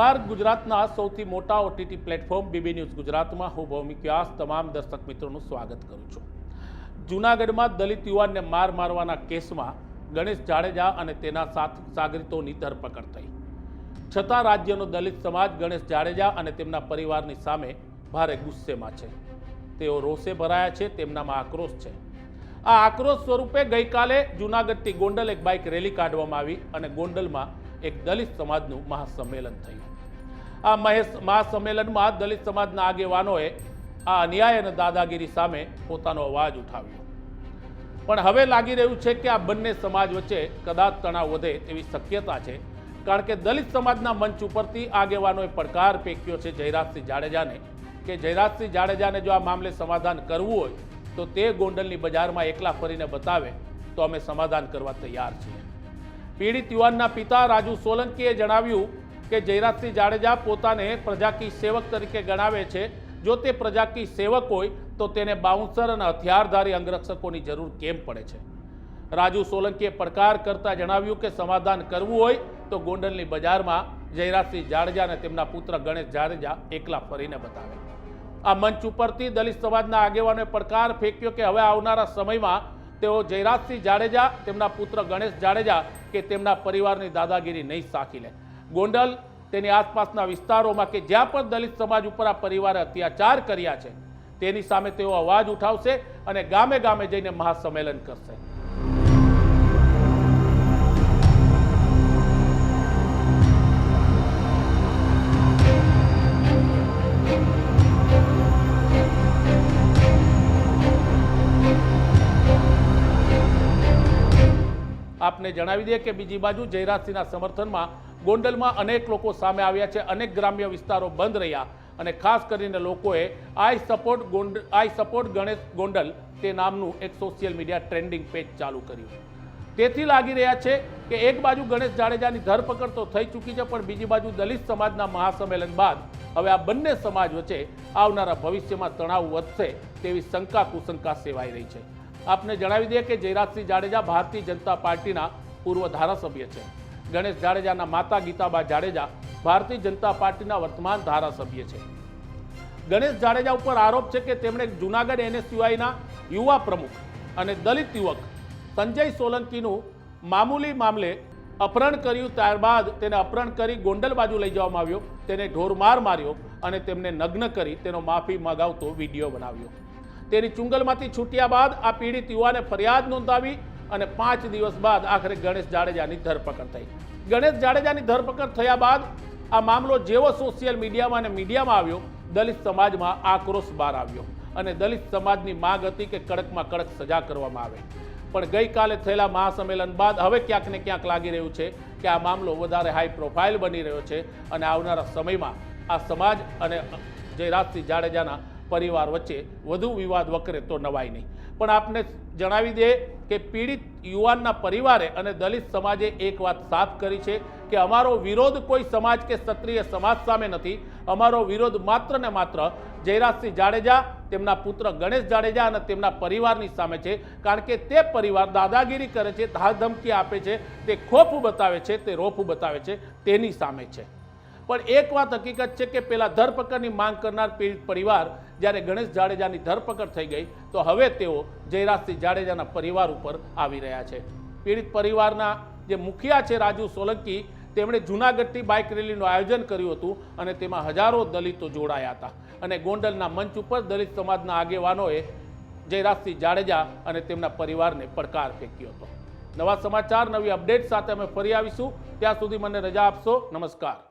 નમસ્કાર ગુજરાતના સૌથી મોટા ઓટીટી પ્લેટફોર્મ બીબી ન્યૂઝ ગુજરાતમાં હું ભૌમિક વ્યાસ, તમામ દર્શક મિત્રોનું સ્વાગત કરું છું. જૂનાગઢમાં દલિત યુવાનને માર મારવાના કેસમાં ગણેશ જાડેજા અને તેના સાથ સાગરીતોની ધરપકડ થઈ. છતાં રાજ્યનો દલિત સમાજ ગણેશ જાડેજા અને તેમના પરિવારની સામે ભારે ગુસ્સેમાં છે. તેઓ રોષે ભરાયા છે, તેમનામાં આક્રોશ છે. આ આક્રોશ સ્વરૂપે ગઈકાલે જૂનાગઢથી ગોંડલ એક બાઇક રેલી કાઢવામાં આવી અને ગોંડલમાં એક દલિત સમાજનું મહાસંમેલન થયું. આ મહેશ મહાસંમેલનમાં દલિત સમાજના આગેવાનોએ આ અન્યાય અને દાદાગીરી સામે પોતાનો અવાજ ઉઠાવ્યો. પણ હવે લાગી રહ્યું છે કે આ બંને સમાજ વચ્ચે કદાચ તણાવ વધે તેવી શક્યતા છે, કારણ કે દલિત સમાજના મંચ ઉપરથી આગેવાનોએ પડકાર ફેંક્યો છે જયરાજસિંહ જાડેજાને, કે જયરાજસિંહ જાડેજાને જો આ મામલે સમાધાન કરવું હોય, તો તે ગોંડલની બજારમાં એકલા ફરીને બતાવે, તો અમે સમાધાન કરવા તૈયાર છીએ. પીડિત યુવાનના પિતા રાજુ સોલંકીએ જણાવ્યું કે જયરાજસિંહ જાડેજા પોતાને પ્રજાકી સેવક તરીકે ગણાવે છે. જો તે પ્રજાકી સેવક હોય, તો તેને બાઉન્સર અને હથિયારધારી અંગરક્ષકોની જરૂર કેમ પડે છે? રાજુ સોલંકીએ પડકાર કરતા જણાવ્યું કે સમાધાન કરવું હોય, તો ગોંડલની બજારમાં જયરાજસિંહ જાડેજા અને તેમના પુત્ર ગણેશ જાડેજા એકલા ફરીને બતાવે. આ મંચ ઉપરથી દલિત સમાજના આગેવાનોએ પડકાર ફેંક્યો કે હવે આવનારા સમયમાં તેઓ જયરાજસિંહ જાડેજા, તેમના પુત્ર ગણેશ જાડેજા કે તેમના પરિવારની દાદાગીરી નહીં સાખી લે. ગોંડલ તેની આસપાસના વિસ્તારોમાં કે જ્યાં પણ દલિત સમાજ ઉપર આ પરિવારે અત્યાચાર કર્યા છે, તેની સામે તેઓ અવાજ ઉઠાવશે અને ગામે ગામે જઈને મહાસંમેલન કરશે. આપને જણાવી દઈએ કે બીજી બાજુ જયરાજસિંહના સમર્થનમાં ગોંડલમાં અનેક લોકો સામે આવ્યા છે. અનેક ગ્રામ્ય વિસ્તારો બંધ રહ્યા અને ખાસ કરીને લોકોએ I support Gond, I support Ganesh Gondal તે નામનું એક સોશિયલ મીડિયા ટ્રેન્ડિંગ પેજ ચાલુ કર્યું. તેથી લાગી રહ્યા છે કે એક બાજુ ગણેશ જાડેજાની ધરપકડ તો થઈ ચૂકી છે, પણ બીજી બાજુ દલિત સમાજના મહાસંમેલન બાદ હવે આ બંને સમાજ વચ્ચે આવનારા ભવિષ્યમાં તણાવ વધશે તેવી શંકા કુશંકા સેવાઈ રહી છે. આપને જણાવી દઈએ કે જયરાજસિંહ જાડેજા ભારતીય જનતા પાર્ટીના પૂર્વ ધારાસભ્ય છે. ગણેશ જાડેજાના માતા ગીતાબા જાડેજા ભારતીય જનતા પાર્ટીના વર્તમાન ધારાસભ્ય છે. ગણેશ જાડેજા ઉપર આરોપ છે કે તેમણે જૂનાગઢ એનએસયુઆઈના યુવા પ્રમુખ અને દલિત યુવક સંજય સોલંકીનું મામૂલી મામલે અપહરણ કર્યું ત્યારબાદ તેને અપહરણ કરી ગોંડલ બાજુ લઈ જવામાં આવ્યો, તેને ઢોરમાર માર્યો અને તેમને નગ્ન કરી તેનો માફી મગાવતો વીડિયો બનાવ્યો. તેની ચુંગલમાંથી છૂટ્યા બાદ આ પીડિત યુવાને ફરિયાદ નોંધાવી અને પાંચ દિવસ બાદ આખરે ગણેશ જાડેજાની ધરપકડ થઈ. ગણેશ જાડેજાની ધરપકડ થયા બાદ આ મામલો જેવો સોશિયલ મીડિયામાં અને મીડિયામાં આવ્યો, દલિત સમાજમાં આક્રોશ બહાર આવ્યો. અને દલિત સમાજની માંગ હતી કે કડકમાં કડક સજા કરવામાં આવે. પણ ગઈકાલે થયેલા મહાસંમેલન બાદ હવે ક્યાંક ને ક્યાંક લાગી રહ્યું છે કે આ મામલો વધારે હાઈ પ્રોફાઇલ બની રહ્યો છે અને આવનારા સમયમાં આ સમાજ અને જયરાજસિંહ જાડેજાના પરિવાર વચ્ચે વધુ વિવાદ વકરે તો નવાય નહીં. પણ આપને જણાવી દે કે પીડિત યુવાનના પરિવારે અને દલિત સમાજે એક વાત સાફ કરી છે કે અમારો વિરોધ કોઈ સમાજ કે ક્ષત્રિય સમાજ સામે નથી. અમારો વિરોધ માત્ર ને માત્ર જયરાજસિંહ જાડેજા, તેમના પુત્ર ગણેશ જાડેજા અને તેમના પરિવારની સામે છે. કારણ કે તે પરિવાર દાદાગીરી કરે છે ધાકધમકી આપે છે, તે ખોફ બતાવે છે, તે રોફ બતાવે છે, તેની સામે છે. પણ એક વાત હકીકત છે કે પેલા ધરપકડની માંગ કરનાર પીડિત પરિવાર જ્યારે ગણેશ જાડેજાની ધરપકડ થઈ ગઈ, તો હવે તેઓ જયરાજસિંહ જાડેજાના પરિવાર ઉપર આવી રહ્યા છે. પીડિત પરિવારના જે મુખિયા છે રાજુ સોલંકી, તેમણે જૂનાગઢથી બાઇક રેલીનું આયોજન કર્યું હતું અને તેમાં હજારો દલિતો જોડાયા હતા. અને ગોંડલના મંચ ઉપર દલિત સમાજના આગેવાનોએ જયરાજસિંહ જાડેજા અને તેમના પરિવારને પડકાર ફેંક્યો હતો. નવા સમાચાર, નવી અપડેટ સાથે અમે ફરી આવીશું. ત્યાં સુધી મને રજા આપશો. નમસ્કાર.